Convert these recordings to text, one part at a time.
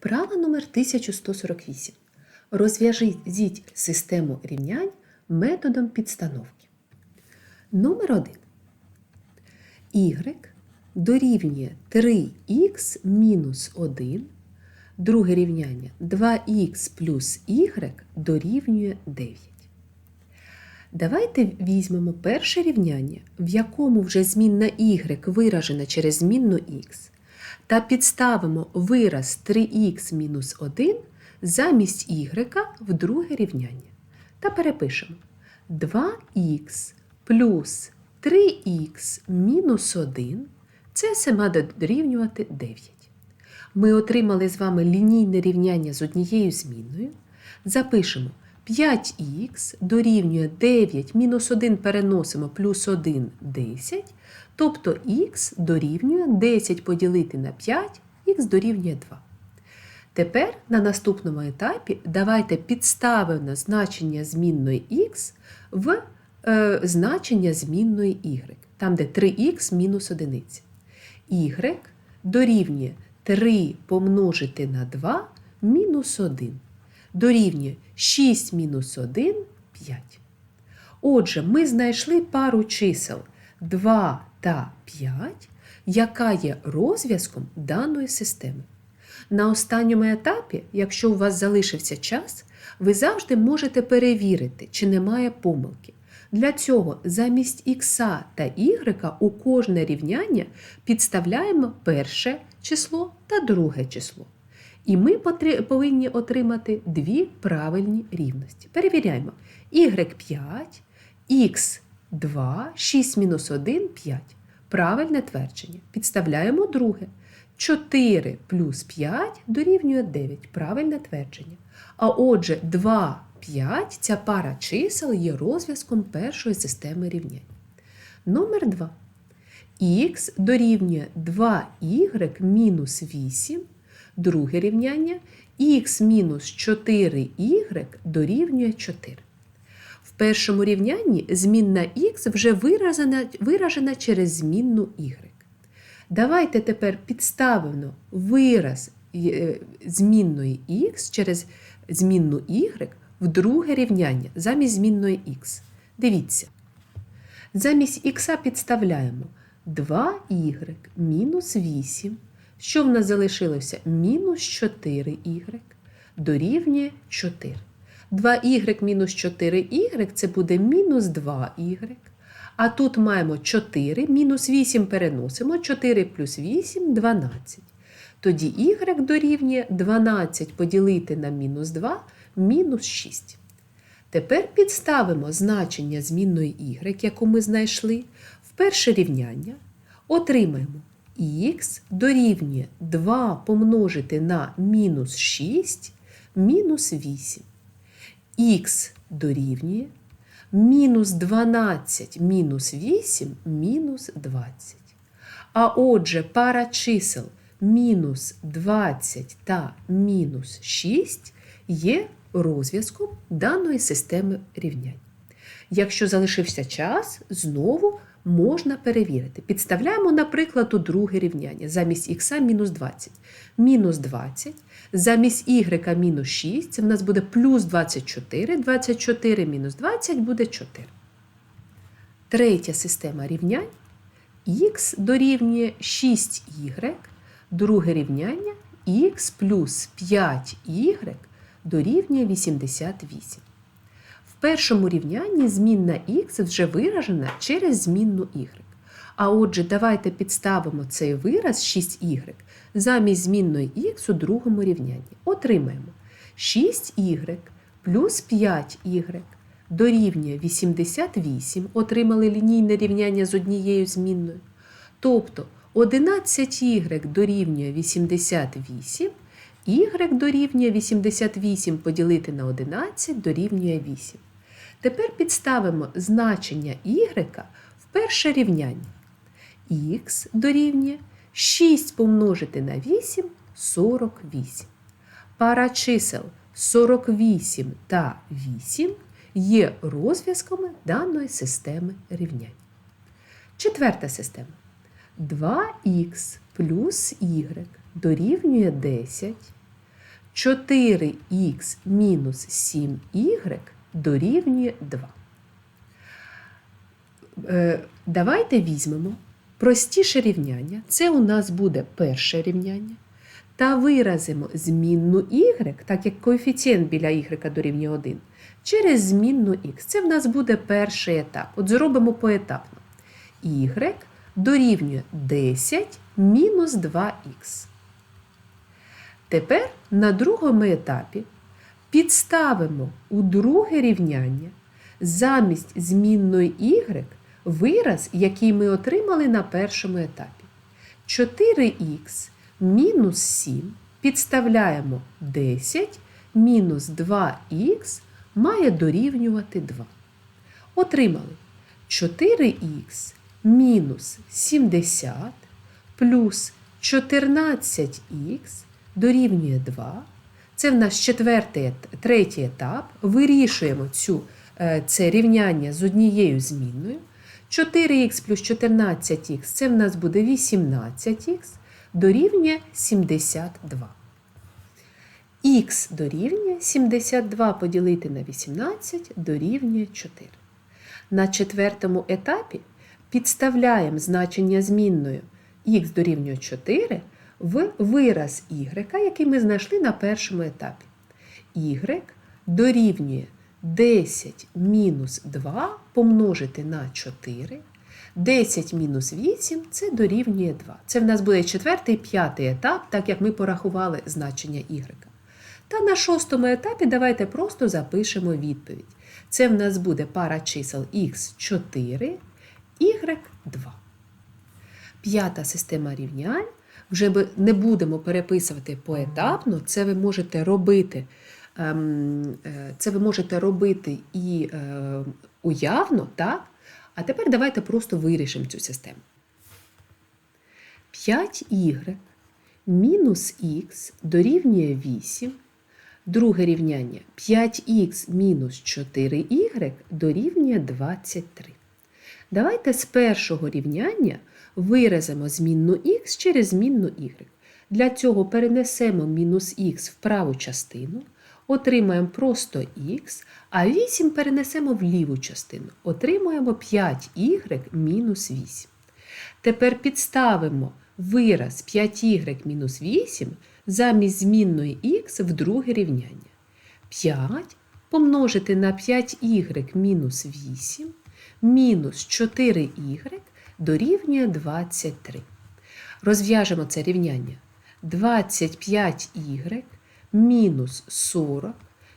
Вправа номер 1148. Розв'яжіть систему рівнянь методом підстановки. Номер 1. Y дорівнює 3х мінус 1. Друге рівняння 2х плюс y дорівнює 9. Давайте візьмемо перше рівняння, в якому вже змінна y виражена через змінну x, та підставимо вираз 3х мінус 1 замість y в друге рівняння. Та перепишемо 2х плюс 3х мінус 1 це все має дорівнювати 9. Ми отримали з вами лінійне рівняння з однією змінною. Запишемо 5х дорівнює 9 мінус 1 переносимо плюс 1 10, тобто х дорівнює 10 поділити на 5, х дорівнює 2. Тепер на наступному етапі давайте підставимо значення змінної х в е, значення змінної y, там де 3х мінус 1. y дорівнює 3 помножити на 2 мінус 1 дорівнює 6 мінус 1 5. Отже, ми знайшли пару чисел 2 та 5, яка є розв'язком даної системи. На останньому етапі, якщо у вас залишився час, ви завжди можете перевірити, чи немає помилки. Для цього замість х та y у кожне рівняння підставляємо перше число та друге число. І ми повинні отримати дві правильні рівності. Перевіряємо y5, x2, 6 мінус 1 5. Правильне твердження. Підставляємо друге. 4 плюс 5 дорівнює 9. Правильне твердження. А отже, 2, 5 ця пара чисел є розв'язком першої системи рівнянь. Номер 2. Х дорівнює 2y мінус 8. Друге рівняння х мінус 4y дорівнює 4. Першому рівнянні змінна х вже виражена, виражена через змінну y. Давайте тепер підставимо вираз змінної х через змінну y в друге рівняння замість змінної х. Дивіться. Замість х підставляємо 2y мінус 8. Що в нас залишилося? Мінус 4y дорівнює 4. 2y мінус 4y це буде мінус 2y. А тут маємо 4, мінус 8 переносимо, 4 плюс 8 12. Тоді y дорівнює 12 поділити на мінус 2 мінус 6. Тепер підставимо значення змінної y, яку ми знайшли, в перше рівняння. Отримаємо х дорівнює 2 помножити на мінус 6 мінус 8. Х дорівнює мінус 12 мінус 8 мінус 20. А отже, пара чисел мінус 20 та мінус 6 є розв'язком даної системи рівнянь. Якщо залишився час, знову можна перевірити. Підставляємо, наприклад, у друге рівняння замість х мінус 20. Мінус 20, замість y мінус 6, це в нас буде плюс 24, 24 мінус 20 буде 4. Третя система рівнянь х дорівнює 6y, друге рівняння х плюс 5y дорівнює 88. Першому рівнянні змінна х вже виражена через змінну y. А отже, давайте підставимо цей вираз 6y замість змінної х у другому рівнянні. Отримаємо 6y плюс 5y дорівнює 88, отримали лінійне рівняння з однією змінною. Тобто 11y дорівнює 88, y дорівнює 88 поділити на 11 дорівнює 8. Тепер підставимо значення y в перше рівняння. Х дорівнює 6 помножити на 8 48. Пара чисел 48 та 8 є розв'язками даної системи рівнянь. Четверта система. 2х плюс y дорівнює 10. 4х мінус 7y дорівнює 2. Е, Давайте візьмемо простіше рівняння. Це у нас буде перше рівняння. Та виразимо змінну y, так як коефіцієнт біля y дорівнює 1, через змінну х. Це в нас буде перший етап. От зробимо поетапно. y дорівнює 10 мінус 2х. Тепер на другому етапі підставимо у друге рівняння замість змінної y вираз, який ми отримали на першому етапі. 4х мінус 7 підставляємо 10 мінус 2х має дорівнювати 2. Отримали 4х мінус 70 плюс 14х дорівнює 2. Це в нас четвертий, третій етап. Вирішуємо цю, е, це рівняння з однією змінною. 4х плюс 14х це в нас буде 18х дорівнює 72. Х дорівнює 72 поділити на 18 дорівнює 4. На четвертому етапі підставляємо значення змінною х дорівнює 4 в вираз y, який ми знайшли на першому етапі. y дорівнює 10 мінус 2 помножити на 4. 10 мінус 8 це дорівнює 2. Це в нас буде четвертий п'ятий етап, так як ми порахували значення y. Та на шостому етапі давайте просто запишемо відповідь. Це в нас буде пара чисел х4, y2. П'ята система рівнянь. Вже ми не будемо переписувати поетапно, це ви можете робити. ем, е, Це ви можете робити і е, уявно, так? А тепер давайте просто вирішимо цю систему. 5y мінус х дорівнює 8. Друге рівняння 5х мінус 4y дорівнює 23. Давайте з першого рівняння виразимо змінну х через змінну y. Для цього перенесемо мінус х в праву частину, отримаємо просто х, а 8 перенесемо в ліву частину. Отримаємо 5y мінус 8. Тепер підставимо вираз 5y мінус 8 замість змінної х в друге рівняння. 5 помножити на 5y мінус 8 мінус 4y дорівнює 23. Розв'яжемо це рівняння. 25y мінус 40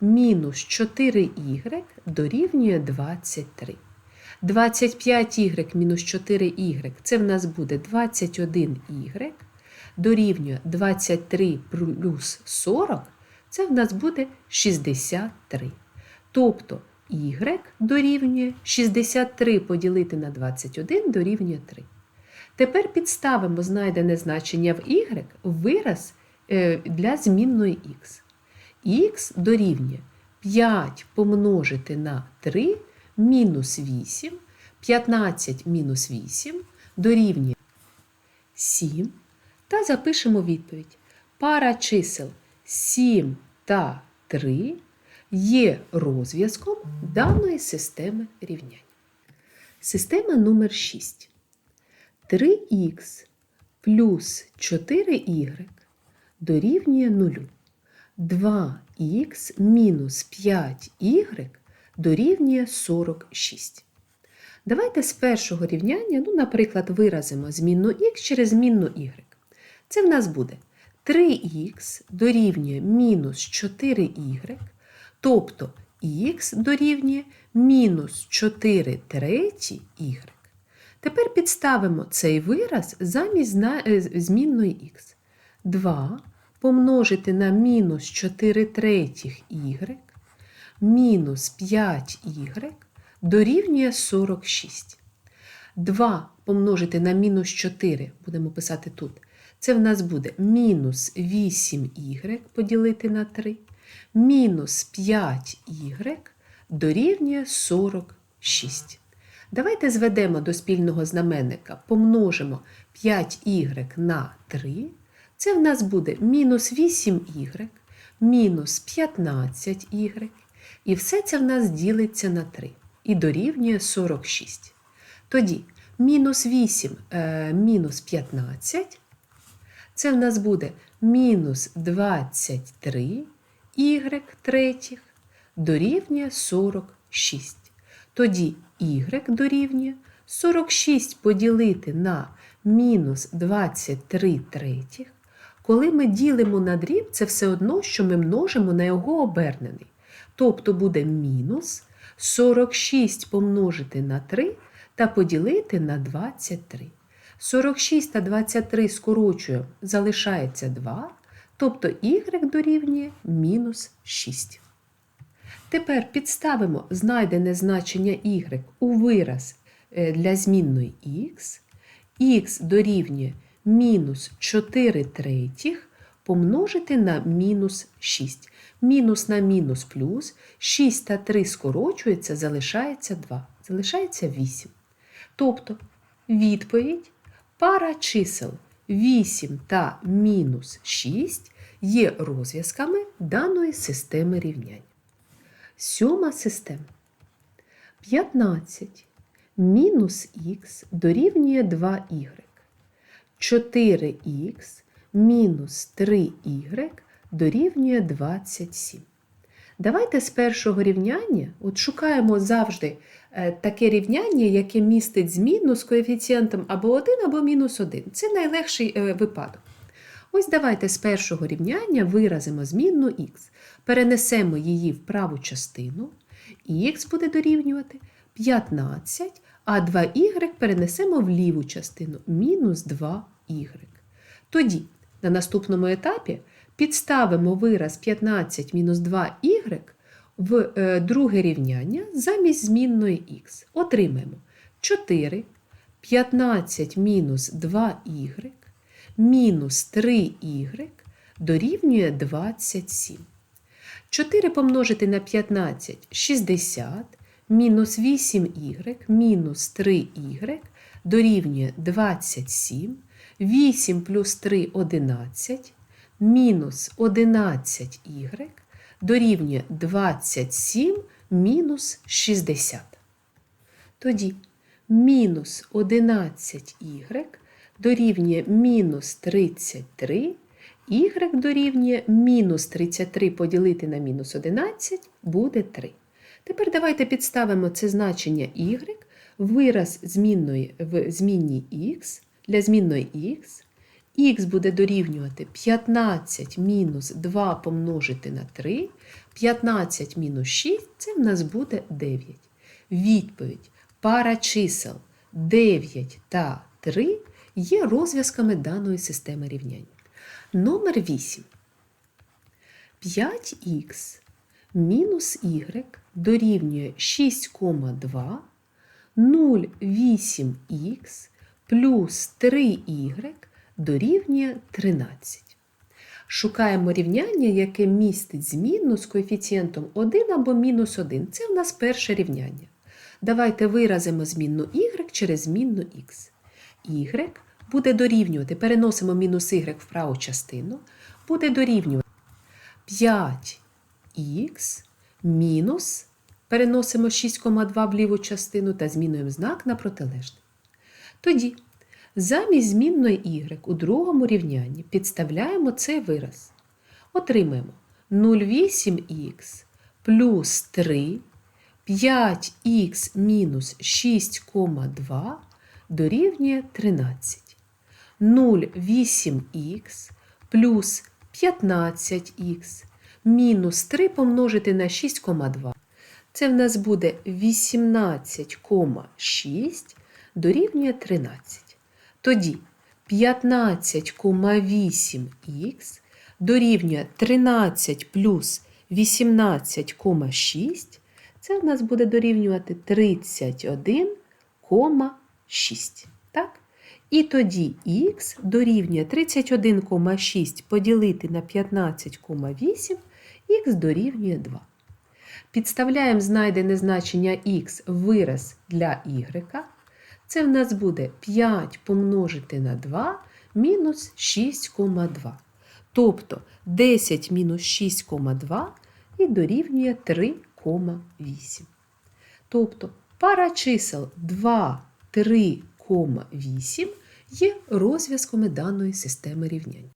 мінус 4y дорівнює 23. 25y мінус 4y це в нас буде 21y дорівнює 23 плюс 40, це в нас буде 63. Тобто y дорівнює 63 поділити на 21 дорівнює 3. Тепер підставимо знайдене значення в y вираз е, для змінної х. х дорівнює 5 помножити на 3 мінус 8, 15 мінус 8 дорівнює 7. Та запишемо відповідь. Пара чисел 7 та 3 є розв'язком даної системи рівнянь. Система номер 6. 3х плюс 4y дорівнює 0. 2х мінус 5y дорівнює 46. Давайте з першого рівняння, ну, наприклад, виразимо змінну х через змінну y. Це в нас буде 3х дорівнює мінус 4y, тобто х дорівнює мінус 4 треті y. Тепер підставимо цей вираз замість е, змінної х. 2 помножити на мінус 4 третіх y мінус 5y дорівнює 46. 2 помножити на мінус 4, будемо писати тут. Це в нас буде мінус 8y поділити на 3, мінус 5y дорівнює 46. Давайте зведемо до спільного знаменника, помножимо 5y на 3. Це в нас буде мінус 8y, мінус 15y. І все це в нас ділиться на 3 і дорівнює 46. Тоді мінус 8 е, мінус 15 це в нас буде мінус 23 y третіх дорівнює 46. Тоді y дорівнює 46 поділити на мінус 23 третіх. Коли ми ділимо на дріб, це все одно, що ми множимо на його обернений. Тобто буде мінус 46 помножити на 3 та поділити на 23. 46 та 23 скорочуємо, залишається 2, тобто y дорівнює мінус 6. Тепер підставимо знайдене значення y у вираз е, для змінної x. х дорівнює мінус 4 третіх помножити на мінус 6. Мінус на мінус плюс 6 та 3 скорочується, залишається 2. Залишається 8. Тобто відповідь пара чисел 8 та мінус 6 є розв'язками даної системи рівнянь. Сьома система. 15 мінус х дорівнює 2y. 4х мінус 3y дорівнює 27. Давайте з першого рівняння от шукаємо завжди е, таке рівняння, яке містить змінну з коефіцієнтом або 1, або мінус 1. Це найлегший е, випадок. Ось давайте з першого рівняння виразимо змінну х, перенесемо її в праву частину, х буде дорівнювати 15, а 2y перенесемо в ліву частину мінус 2y. Тоді на наступному етапі підставимо вираз 15 мінус 2y в е, друге рівняння замість змінної х. Отримаємо 4, 15 мінус 2y мінус 3y дорівнює 27. 4 помножити на 15 60, мінус 8y мінус 3y дорівнює 27, 8 плюс 3 11, мінус 11y дорівнює 27 мінус 60. Тоді мінус 11y дорівнює мінус 33, y дорівнює мінус 33 поділити на мінус 11 буде 3. Тепер давайте підставимо це значення y вираз змінної в змінній x для змінної x. Х буде дорівнювати 15 мінус 2 помножити на 3, 15 мінус 6 це в нас буде 9. Відповідь пара чисел 9 та 3 є розв'язками даної системи рівнянь. Номер 8. 5х мінус y дорівнює 6,2, 0,8х плюс 3y дорівнює 13. Шукаємо рівняння, яке містить змінну з коефіцієнтом 1 або мінус 1. Це у нас перше рівняння. Давайте виразимо змінну y через змінну x. y буде дорівнювати, переносимо мінус y в праву частину, буде дорівнювати 5х мінус, переносимо 6,2 в ліву частину та змінюємо знак на протилежний. Тоді замість змінної y у другому рівнянні підставляємо цей вираз. Отримаємо 0,8х плюс 3, 5х мінус 6,2 дорівнює 13. 0,8х плюс 15х мінус 3 помножити на 6,2. Це в нас буде 18,6 дорівнює 13. Тоді 15,8х дорівнює 13 плюс 18,6. Це в нас буде дорівнювати 31,6. Так? І тоді х дорівнює 31,6 поділити на 15,8, х дорівнює 2. Підставляємо знайдене значення х вираз для y. Це в нас буде 5 помножити на 2 мінус 6,2. Тобто 10 мінус 6,2 і дорівнює 3,8. Тобто пара чисел 2, 3,8 є розв'язками даної системи рівнянь.